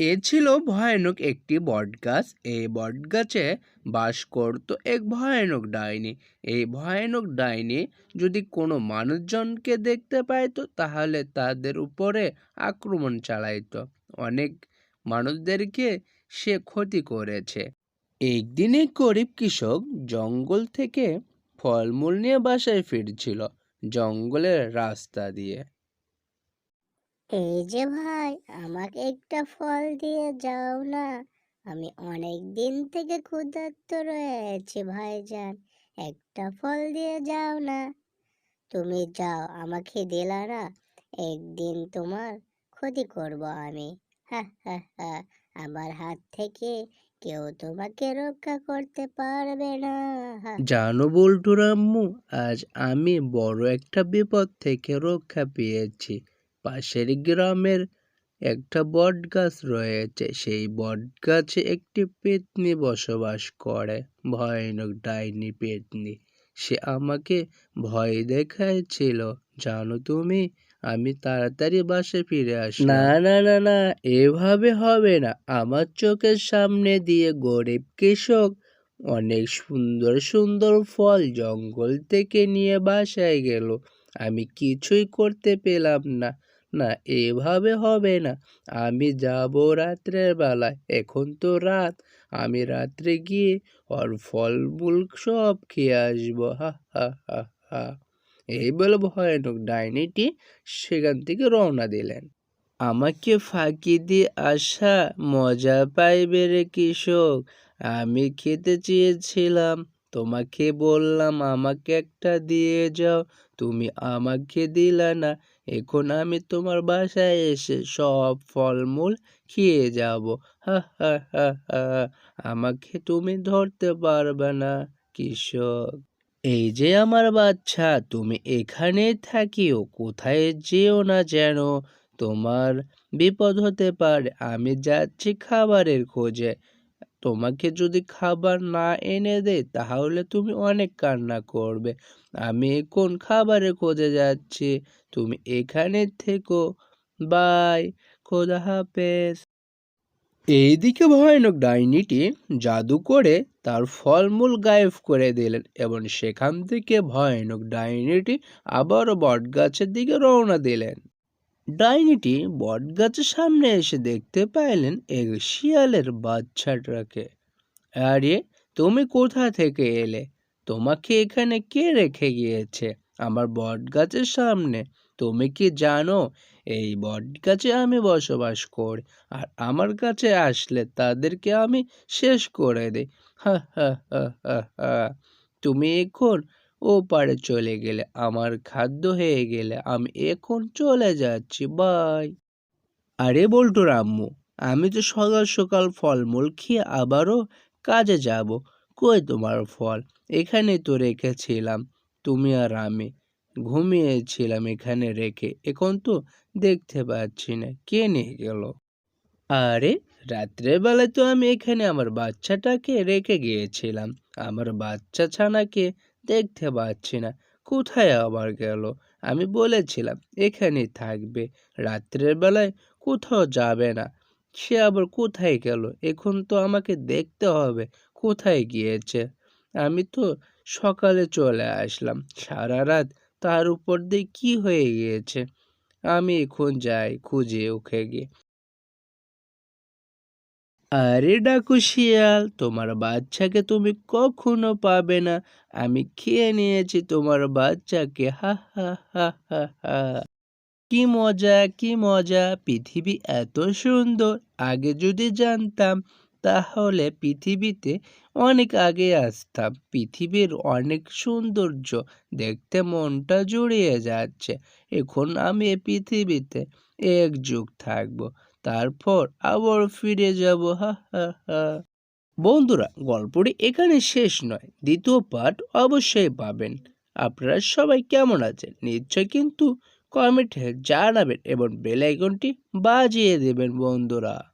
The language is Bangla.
এ ছিল ভয়ানক একটি বটগাছ। এই বটগাছে বাস করত এক ভয়ানক ডাইনি। এই ভয়ানক ডাইনি যদি কোনো মানুষজনকে দেখতে পাইতো, তাহলে তাদের উপরে আক্রমণ চালাইতো। অনেক মানুষদেরকে সে ক্ষতি করেছে। একদিন এক গরিব কৃষক জঙ্গল থেকে ফলমূল নিয়ে বাসায় ফিরছিল, জঙ্গলের রাস্তা দিয়ে। এই যে ভাই, আমাকে একটা ফল দিয়ে যাও না। আমি অনেক দিন থেকে ক্ষুধার্ত রয়েছি ভাইজান, একটা ফল দিয়ে যাও না। তুমি যাও আমাকে দিলা না একদিন তোমার ক্ষতি করব আমি। আমার হাত থেকে কেউ তোমাকে রক্ষা করতে পারবে না। জানো বল্টু রাম্মু আজ আমি বড় একটা বিপদ থেকে রক্ষা পেয়েছি। পাশের গ্রামের একটা বট গাছ রয়েছে। সেই বট গাছে একটি পেতনি বসবাস করে। ভয়ানক ডাইনি পেতনি। সে আমাকে ভয় দেখাইছিল। জানো তুমি, আমি তাড়াতাড়ি বাসে ফিরে আসি না না না না, এভাবে হবে না। আমার চোখের সামনে দিয়ে গরিব কৃষক অনেক সুন্দর সুন্দর ফল জঙ্গল থেকে নিয়ে বাসায় গেল। আমি কিছুই করতে পেলাম না। না, এভাবে হবে না। আমি যাব রাত্রের বেলায়, এখন তো রাত। আমি রাত্রে গিয়ে ওর ফলমূল সব খেয়ে আসব। হা হা হা হা। এই বলে ভয়ানক ডাইনিটি সেখান থেকে রওনা দিলেন। আমাকে ফাঁকি দিয়ে আসা মজা পাইবে রে কৃষক। আমি খেতে চেয়েছিলাম। তোমাকে বললাম, আমাকে একটা দিয়ে যাও। তুমি আমাকে দিলা না। এখন আমি তোমার বাসায় এসে সব ফলমূল খেয়ে যাব। হা হা হা হা, আমাকে তুমি ধরতে পারবে না, কৃষক। এই যে আমার বাচ্চা, তুমি এখানে থাকিও, কোথায় যেও না যেন। তোমার বিপদ হতে পারে, আমি যাচ্ছি খাবারের খোঁজে। তোমাকে যদি খাবার না এনে দেয় তাহলে তুমি অনেক কান্না করবে। আমি এখন খাবারের খোঁজে যাচ্ছি? তুমি এখানে থেকো। বাই, খোদা হাফেজ। এইদিকে ভয়ানক ডাইনিটি জাদু করে তার ফলমূল গায়েব করে দিলেন এবং সেখান থেকে ভয়ানক ডাইনিটি আবারও বটগাছের দিকে রওনা দিলেন। ডাইনিটি বটগাছের সামনে এসে দেখতে পাইলেন এক শিয়ালের বাচ্চাটাকে। আরে, তুমি কোথা থেকে এলে? তোমাকে এখানে কে রেখে গিয়েছে আমার বটগাছের সামনে? তুমি কি জানো, এই বটগাছে আমি বসবাস করি আর আমার কাছে আসলে তাদেরকে আমি শেষ করে দিই। হা হা হা হা তুমি এখন ও পারে চলে গেলে আমার খাদ্য হয়ে গেলে আমি এখন চলে যাচ্ছি বাই আরে বল্টু রাম্মু, আমি তো সকাল সকাল ফলমূল খেয়ে আবারও কাজে যাব। কই তোমার ফল? এখানে তো রেখেছিলাম, তুমি আর আমি। ঘুমিয়েছিলাম এখানে রেখে, এখন তো দেখতে পাচ্ছি না, কে নিয়ে গেল? আরে, রাত্রের বেলায় তো আমি এখানে আমার বাচ্চাটাকে রেখে গিয়েছিলাম। আমার বাচ্চা ছানাকে দেখতে পাচ্ছি না। কোথায় আবার গেল? আমি বলেছিলাম, এখানেই থাকবে। রাত্রের বেলায় কোথাও যাবে না। সে আবার কোথায় গেল? এখন তো আমাকে দেখতে হবে। কোথায় গিয়েছে? আমি তো সকালে চলে আসলাম। সারা রাত তার উপর দিয়ে কি হয়ে গিয়েছে? আমি এখন যাই, খুঁজে ওকে গিয়ে। আরে ডাকু শিয়াল, তোমার বাচ্চাকে তুমি কখনো পাবে না। আমি খেয়ে নিয়েছি তোমার বাচ্চাকে, হা হা হা হা হা। কি মজা কি মজা, পৃথিবী এত সুন্দর। আগে যদি জানতাম, তাহলে পৃথিবীতে অনেক আগে আসতাম। পৃথিবীর অনেক সৌন্দর্য দেখতে মনটা জুড়িয়ে যাচ্ছে। এখন আমি পৃথিবীতে এক যুগ থাকব, তারপর আবার ফিরে যাব, হা হা হা। বন্ধুরা, গল্পটি এখানে শেষ নয়, দ্বিতীয় পার্ট অবশ্যই পাবেন। আপনারা সবাই কেমন আছেন? নিশ্চয় কিন্তু কমেন্টে জানাবেন এবং বেল আইকনটি বাজিয়ে দেবেন, বন্ধুরা।